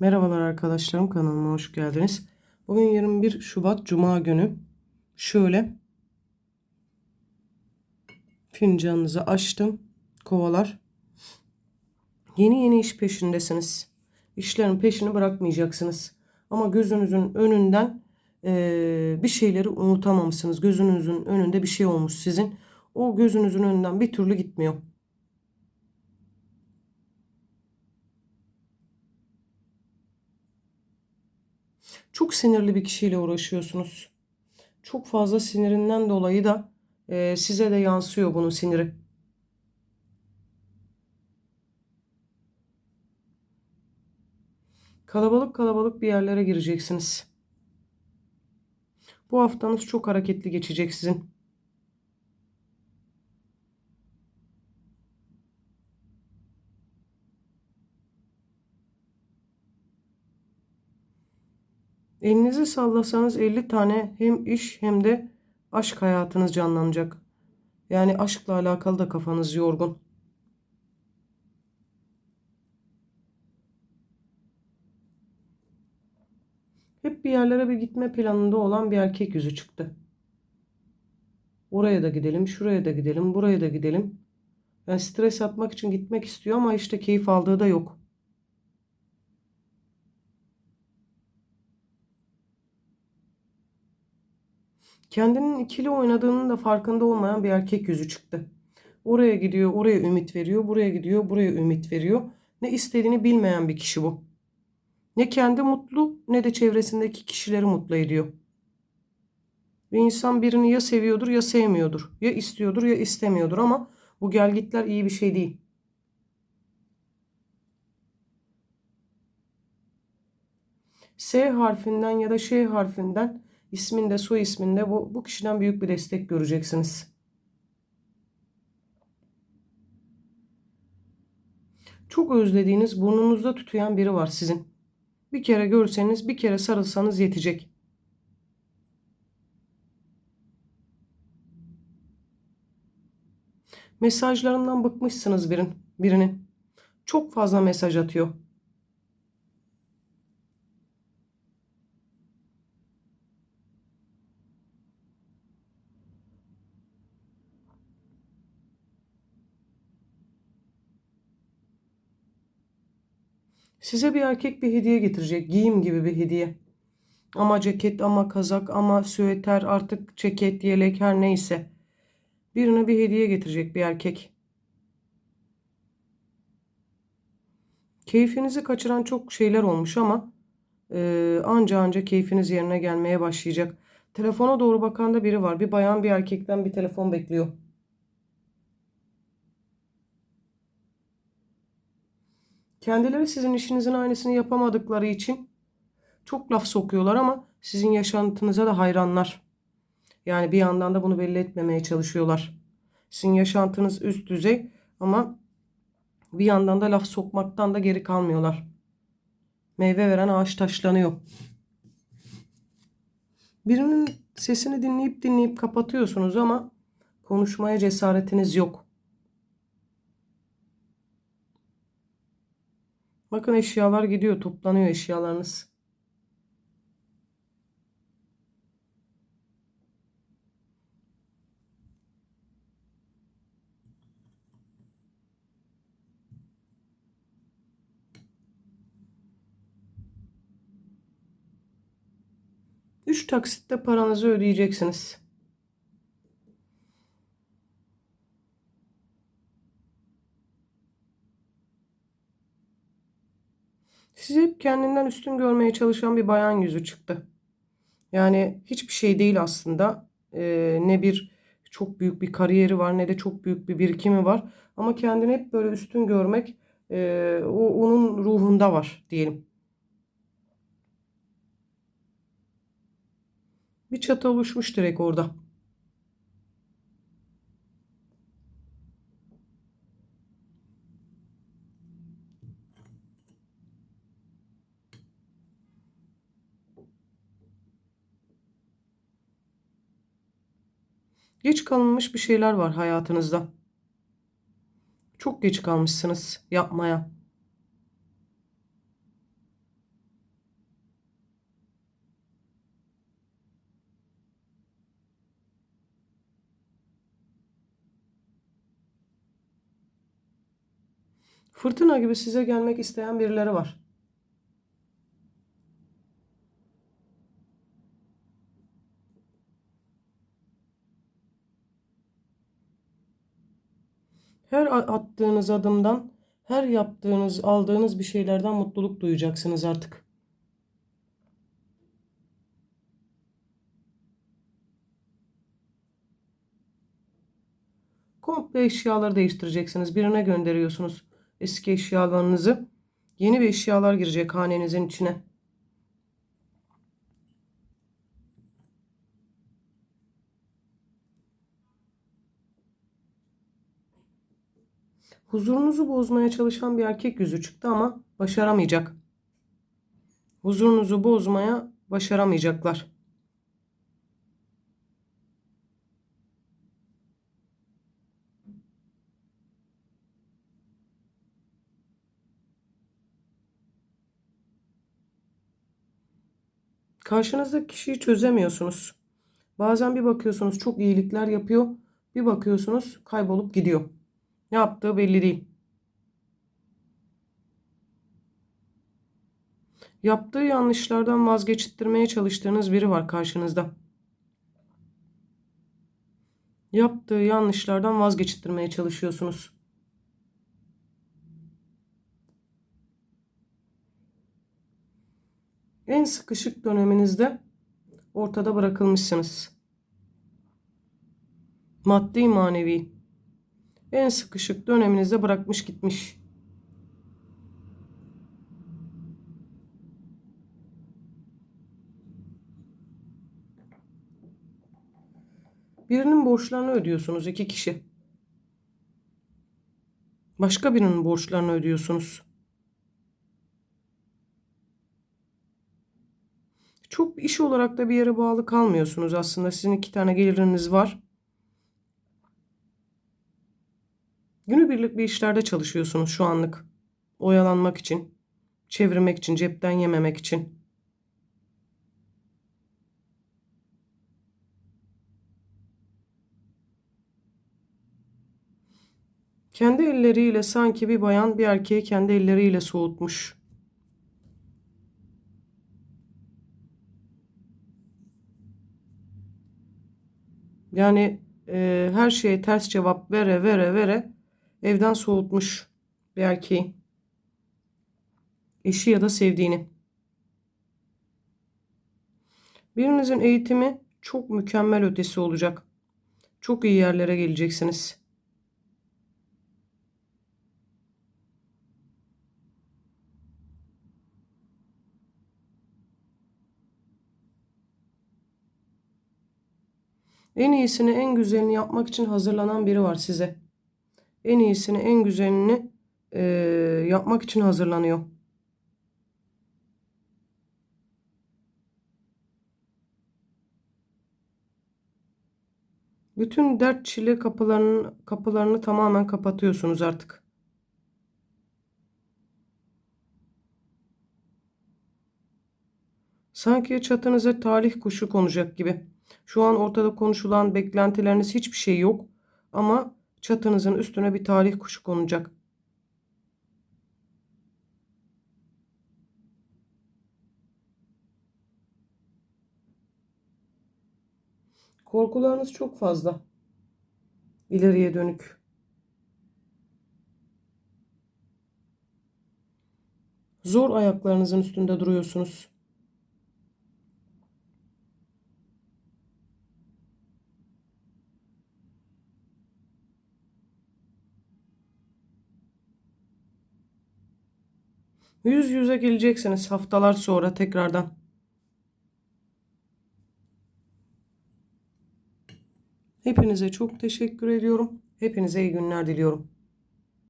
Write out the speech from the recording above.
Merhabalar arkadaşlarım kanalıma hoş geldiniz. Bugün 21 Şubat Cuma günü. Şöyle fincanınızı açtım. Kovalar. Yeni yeni iş peşindesiniz. İşlerin peşini bırakmayacaksınız. Ama gözünüzün önünden eee, bir şeyleri unutamamışsınız. Gözünüzün önünde bir şey olmuş sizin. O gözünüzün önünden bir türlü gitmiyor. Çok sinirli bir kişiyle uğraşıyorsunuz. Çok fazla sinirinden dolayı da e, size de yansıyor bunun siniri. Kalabalık kalabalık bir yerlere gireceksiniz. Bu haftanız çok hareketli geçecek sizin. Elinizi sallasanız 50 tane hem iş hem de aşk hayatınız canlanacak. Yani aşkla alakalı da kafanız yorgun. Hep bir yerlere bir gitme planında olan bir erkek yüzü çıktı. Oraya da gidelim, şuraya da gidelim, buraya da gidelim. Yani stres atmak için gitmek istiyor ama işte keyif aldığı da yok. Kendinin ikili oynadığının da farkında olmayan bir erkek yüzü çıktı. Oraya gidiyor, oraya ümit veriyor, buraya gidiyor, buraya ümit veriyor. Ne istediğini bilmeyen bir kişi bu. Ne kendi mutlu ne de çevresindeki kişileri mutlu ediyor. Bir insan birini ya seviyordur ya sevmiyordur. Ya istiyordur ya istemiyordur ama bu gelgitler iyi bir şey değil. S harfinden ya da Ş harfinden isminde soy isminde bu, bu kişiden büyük bir destek göreceksiniz. Çok özlediğiniz burnunuzda tütüyen biri var sizin. Bir kere görseniz bir kere sarılsanız yetecek. Mesajlarından bıkmışsınız birin, birinin. Çok fazla mesaj atıyor. Size bir erkek bir hediye getirecek. Giyim gibi bir hediye. Ama ceket, ama kazak, ama süveter, artık ceket, yelek her neyse. Birine bir hediye getirecek bir erkek. Keyfinizi kaçıran çok şeyler olmuş ama e, anca anca keyfiniz yerine gelmeye başlayacak. Telefona doğru bakan da biri var. Bir bayan bir erkekten bir telefon bekliyor. Kendileri sizin işinizin aynısını yapamadıkları için çok laf sokuyorlar ama sizin yaşantınıza da hayranlar. Yani bir yandan da bunu belli etmemeye çalışıyorlar. Sizin yaşantınız üst düzey ama bir yandan da laf sokmaktan da geri kalmıyorlar. Meyve veren ağaç taşlanıyor. Birinin sesini dinleyip dinleyip kapatıyorsunuz ama konuşmaya cesaretiniz yok. Bakın eşyalar gidiyor, toplanıyor eşyalarınız. Üç taksitte paranızı ödeyeceksiniz. Sizi hep kendinden üstün görmeye çalışan bir bayan yüzü çıktı. Yani hiçbir şey değil aslında. Ee, ne bir çok büyük bir kariyeri var ne de çok büyük bir birikimi var. Ama kendini hep böyle üstün görmek e, o onun ruhunda var diyelim. Bir çatı oluşmuş direkt orada. Geç kalınmış bir şeyler var hayatınızda. Çok geç kalmışsınız yapmaya. Fırtına gibi size gelmek isteyen birileri var. Her attığınız adımdan, her yaptığınız, aldığınız bir şeylerden mutluluk duyacaksınız artık. Komple eşyaları değiştireceksiniz. Birine gönderiyorsunuz eski eşyalarınızı. Yeni bir eşyalar girecek hanenizin içine. Huzurunuzu bozmaya çalışan bir erkek yüzü çıktı ama başaramayacak. Huzurunuzu bozmaya başaramayacaklar. Karşınızdaki kişiyi çözemiyorsunuz. Bazen bir bakıyorsunuz çok iyilikler yapıyor. Bir bakıyorsunuz kaybolup gidiyor. Ne yaptığı belli değil. Yaptığı yanlışlardan vazgeçittirmeye çalıştığınız biri var karşınızda. Yaptığı yanlışlardan vazgeçittirmeye çalışıyorsunuz. En sıkışık döneminizde ortada bırakılmışsınız. Maddi manevi en sıkışık döneminizde bırakmış gitmiş. Birinin borçlarını ödüyorsunuz iki kişi. Başka birinin borçlarını ödüyorsunuz. Çok iş olarak da bir yere bağlı kalmıyorsunuz aslında. Sizin iki tane geliriniz var. Günübirlik bir işlerde çalışıyorsunuz şu anlık. Oyalanmak için, çevirmek için, cepten yememek için. Kendi elleriyle sanki bir bayan bir erkeği kendi elleriyle soğutmuş. Yani e, her şeye ters cevap vere vere vere evden soğutmuş bir erkeği. Eşi ya da sevdiğini. Birinizin eğitimi çok mükemmel ötesi olacak. Çok iyi yerlere geleceksiniz. En iyisini, en güzelini yapmak için hazırlanan biri var size. En iyisini, en güzelini e, yapmak için hazırlanıyor. Bütün dert çile kapılarını, kapılarını tamamen kapatıyorsunuz artık. Sanki çatınıza talih kuşu konacak gibi. Şu an ortada konuşulan beklentileriniz hiçbir şey yok. Ama çatınızın üstüne bir talih kuşu konacak. Korkularınız çok fazla. İleriye dönük. Zor ayaklarınızın üstünde duruyorsunuz. Yüz yüze geleceksiniz haftalar sonra tekrardan. Hepinize çok teşekkür ediyorum. Hepinize iyi günler diliyorum.